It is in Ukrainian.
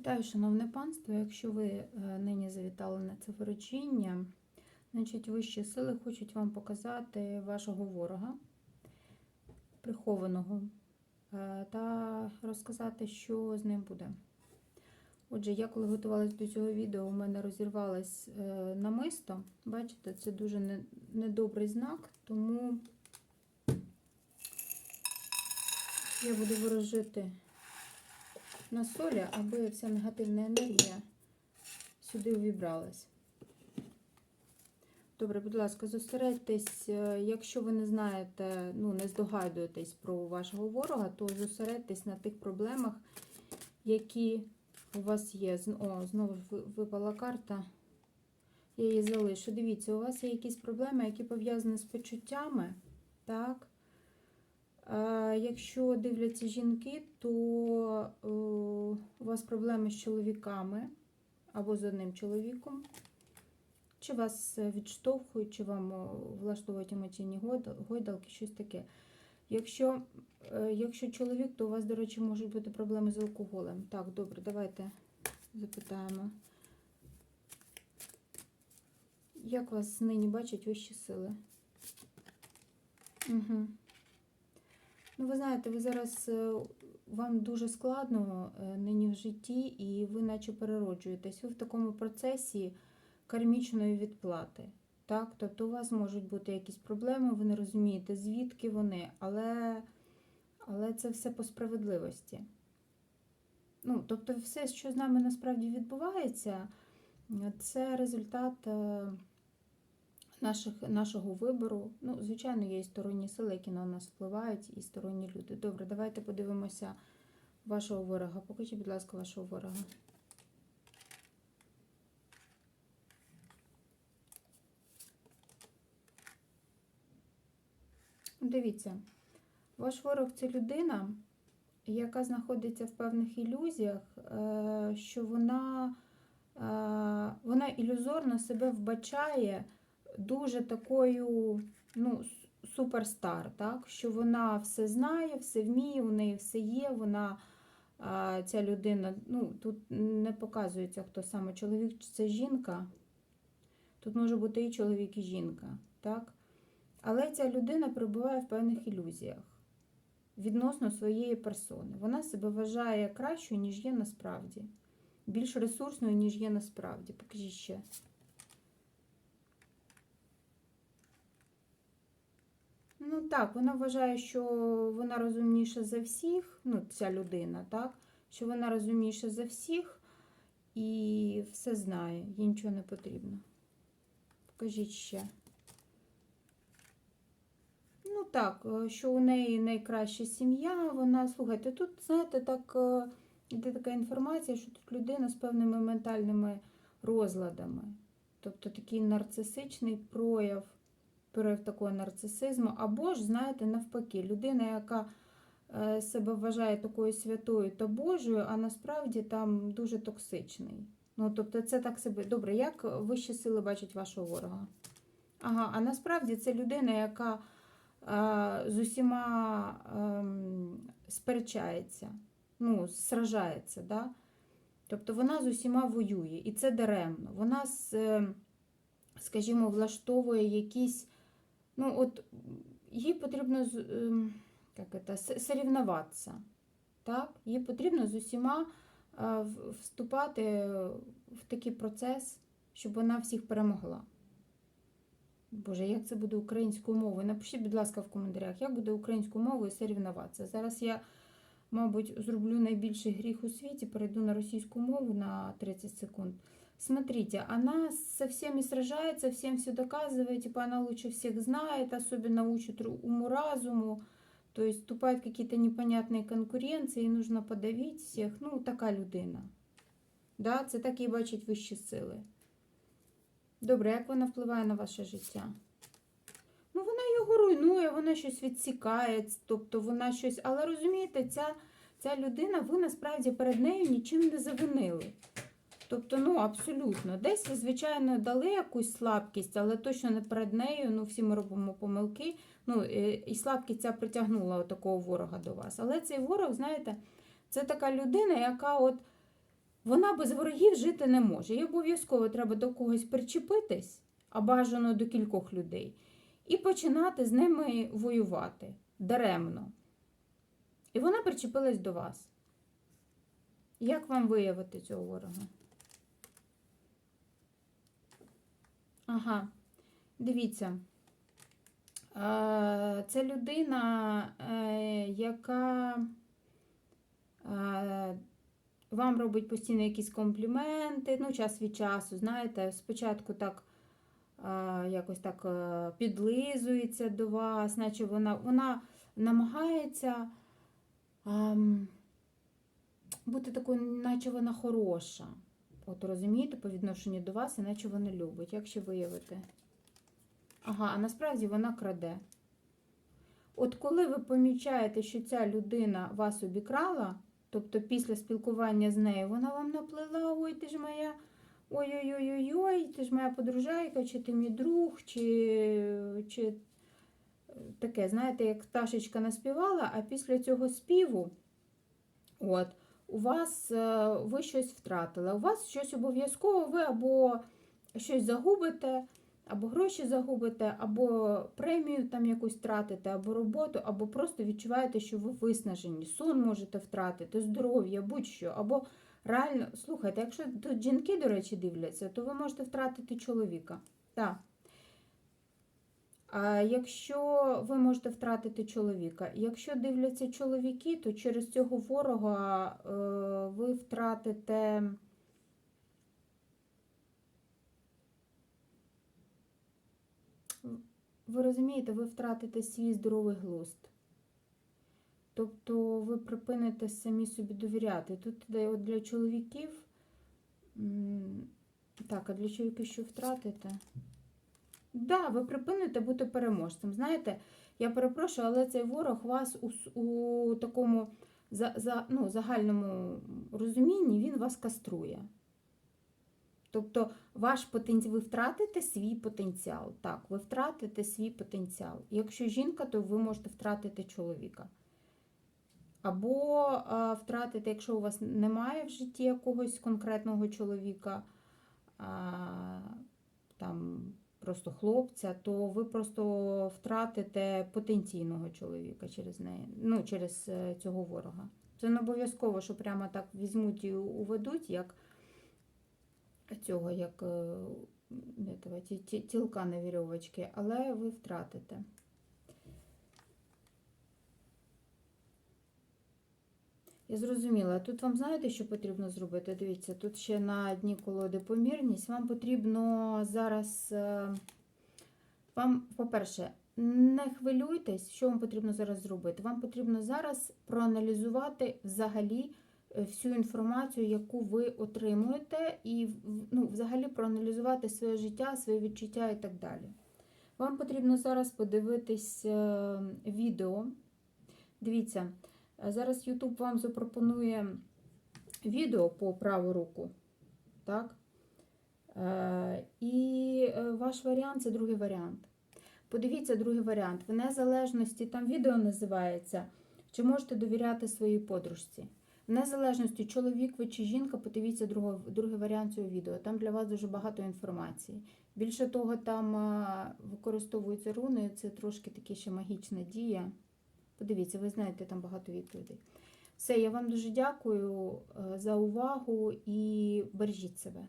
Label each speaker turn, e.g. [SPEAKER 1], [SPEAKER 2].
[SPEAKER 1] Вітаю, шановне панство. Якщо ви е, нині завітали на це виручіння, значить вищі сили хочуть вам показати вашого ворога, прихованого, е, та розказати, що з ним буде. Отже, я коли готувалась до цього відео, у мене розірвалось е, намисто. Бачите, це дуже недобрий знак, тому я буду ворожити на солі, аби вся негативна енергія сюди увібралась. Добре, будь ласка, зосередьтесь, е, якщо ви не знаєте, ну, не здогадуєтесь про вашого ворога, то зосередьтесь на тих проблемах, які у вас є. О, знову ж випала карта. Я її залишу. Дивіться, у вас є якісь проблеми, які пов'язані з почуттями, так? Е, Якщо дивляться жінки, то е, у вас проблеми з чоловіками або з одним чоловіком. Чи вас відштовхують, чи вам е, влаштовують емоційні гойдалки, щось таке. Якщо, якщо чоловік, то у вас, до речі, можуть бути проблеми з алкоголем. Так, добре, давайте запитаємо. Як вас нині бачать вищі сили? Угу. Ну, ви знаєте, ви зараз е, вам дуже складно е, нині в житті, і ви наче перероджуєтесь. Ви в такому процесі кармічної відплати. Так? Тобто у вас можуть бути якісь проблеми, ви не розумієте, звідки вони, але, але це все по справедливості. Ну, тобто, все, що з нами насправді відбувається, е, це результат. Наших, нашого вибору. Ну, звичайно, є і сторонні сили, які на нас впливають, і сторонні люди. Добре, давайте подивимося вашого ворога. Покажіть, будь ласка, вашого ворога. Дивіться, ваш ворог це людина, яка знаходиться в певних ілюзіях, е, що вона, е, вона ілюзорно себе вбачає дуже такою, ну, суперстар, так? що вона все знає, все вміє, у неї все є, вона. Ця людина, ну тут не показується, хто саме чоловік чи це жінка. Тут може бути і чоловік, і жінка, так? Але ця людина перебуває в певних ілюзіях відносно своєї персони. Вона себе вважає кращою, ніж є насправді, більш ресурсною, ніж є насправді. Покажіть ще. Ну так, вона вважає, що вона розумніша за всіх, ну, ця людина, так? Що вона розумніша за всіх і все знає, їй нічого не потрібно. Покажіть ще. Ну так, е, що у неї найкраща сім'я, вона, слухайте, тут, знаєте, так, е, іде така інформація, що тут людина з певними ментальними розладами. Тобто такий нарцисичний прояв прояв такого нарцисизму, або ж, знаєте, навпаки, людина, яка е, себе вважає такою святою та Божою, а насправді там дуже токсичний. Ну, тобто, це так себе. Добре, як вищі сили бачать вашого ворога? Ага, а насправді це людина, яка е, з усіма ем, сперечається, ну, сражається, да? Тобто вона з усіма воює, і це даремно. Вона, з, е, скажімо, влаштовує якісь Ну, от їй потрібно ем, як це, сорівнуватися. Так? Їй потрібно з усіма е, вступати в такий процес, щоб вона всіх перемогла. Боже, як це буде українською мовою? Напишіть, будь ласка, в коментарях, як буде українською мовою сорівнуватися. Зараз я, мабуть, зроблю найбільший гріх у світі, перейду на російську мову на 30 секунд. Смотрите, она со всеми сражается, всем все доказывает, типа она лучше всех знает, особенно учит уму-разуму, то есть вступают какие-то непонятные конкуренции, нужно подавить всех. Ну, така людина. Да, це так і бачать вищі сили. Добре, як вона впливає на ваше життя? Ну, вона його руйнує, вона щось відсікає, тобто вона щось. Але розумієте, ця, ця людина, ви насправді перед нею нічим не завинили. Тобто, ну абсолютно. Десь ви, звичайно, дали якусь слабкість, але точно не перед нею. Ну, всі ми робимо помилки. Ну, е, і слабкість ця притягнула такого ворога до вас. Але цей ворог, знаєте, це така людина, яка от вона без ворогів жити не може. І обов'язково треба до когось причепитись, а бажано до кількох людей, і починати з ними воювати даремно. І вона причепилась до вас. Як вам виявити цього ворога? Ага, дивіться. Е, Це людина, е, яка е, вам робить постійно якісь компліменти, ну, час від часу, знаєте, спочатку так якось так підлизується до вас, наче вона, вона намагається ем, бути такою, наче вона хороша. От розумієте, по відношенню до вас, іначе вона любить. Як ще виявити? Ага, а насправді вона краде. От коли ви помічаєте, що ця людина вас обікрала, тобто після спілкування з нею, вона вам наплела, ой, ти ж моя, ой-ой-ой-ой, ти ж моя подружайка, чи ти мій друг, чи, чи таке, знаєте, як пташечка наспівала, а після цього співу, от, у вас е, ви щось втратили. У вас щось обов'язково, ви або щось загубите, або гроші загубите, або премію там якусь втратите, або роботу, або просто відчуваєте, що ви виснажені, сон можете втратити, здоров'я, будь-що. Або реально, слухайте, якщо тут жінки, до речі, дивляться, то ви можете втратити чоловіка. Так. Якщо ви можете втратити чоловіка, якщо дивляться чоловіки, то через цього ворога е, ви втратите. Ви розумієте, ви втратите свій здоровий глузд. Тобто ви припините самі собі довіряти. Тут от для чоловіків. Так, а для чоловіків що втратите? Да, ви припините бути переможцем. Знаєте, я перепрошую, але цей ворог вас у, у такому за, за, ну, загальному розумінні він вас каструє. Тобто ваш потенціал, ви втратите свій потенціал. Так, ви втратите свій потенціал. Якщо жінка, то ви можете втратити чоловіка. Або а, втратити, якщо у вас немає в житті якогось конкретного чоловіка, а, там просто хлопця, то ви просто втратите потенційного чоловіка через неї, ну, через е, цього ворога. Це не обов'язково, що прямо так візьмуть і уведуть, як цього, як е, тілка на вірьовочки, але ви втратите. Я зрозуміла. Тут вам знаєте, що потрібно зробити? Дивіться, тут ще на дні колоди помірність. Вам потрібно зараз. е, Вам, по-перше, не хвилюйтесь, що вам потрібно зараз зробити. Вам потрібно зараз проаналізувати взагалі е, всю інформацію, яку ви отримуєте, і ну, взагалі проаналізувати своє життя, свої відчуття і так далі. Вам потрібно зараз подивитись е, відео. Дивіться, зараз YouTube вам запропонує відео по праву руку. Так? Е, І е, ваш варіант це другий варіант. Подивіться другий варіант. В незалежності, там відео називається Чи можете довіряти своїй подружці? В незалежності, чоловік ви чи жінка, подивіться другий, другий варіант цього відео. Там для вас дуже багато інформації. Більше того, там е, використовуються руни, це трошки таки ще магічна дія. Подивіться, ви знаєте там багато відповідей. Все, я вам дуже дякую е, за увагу і бережіть себе.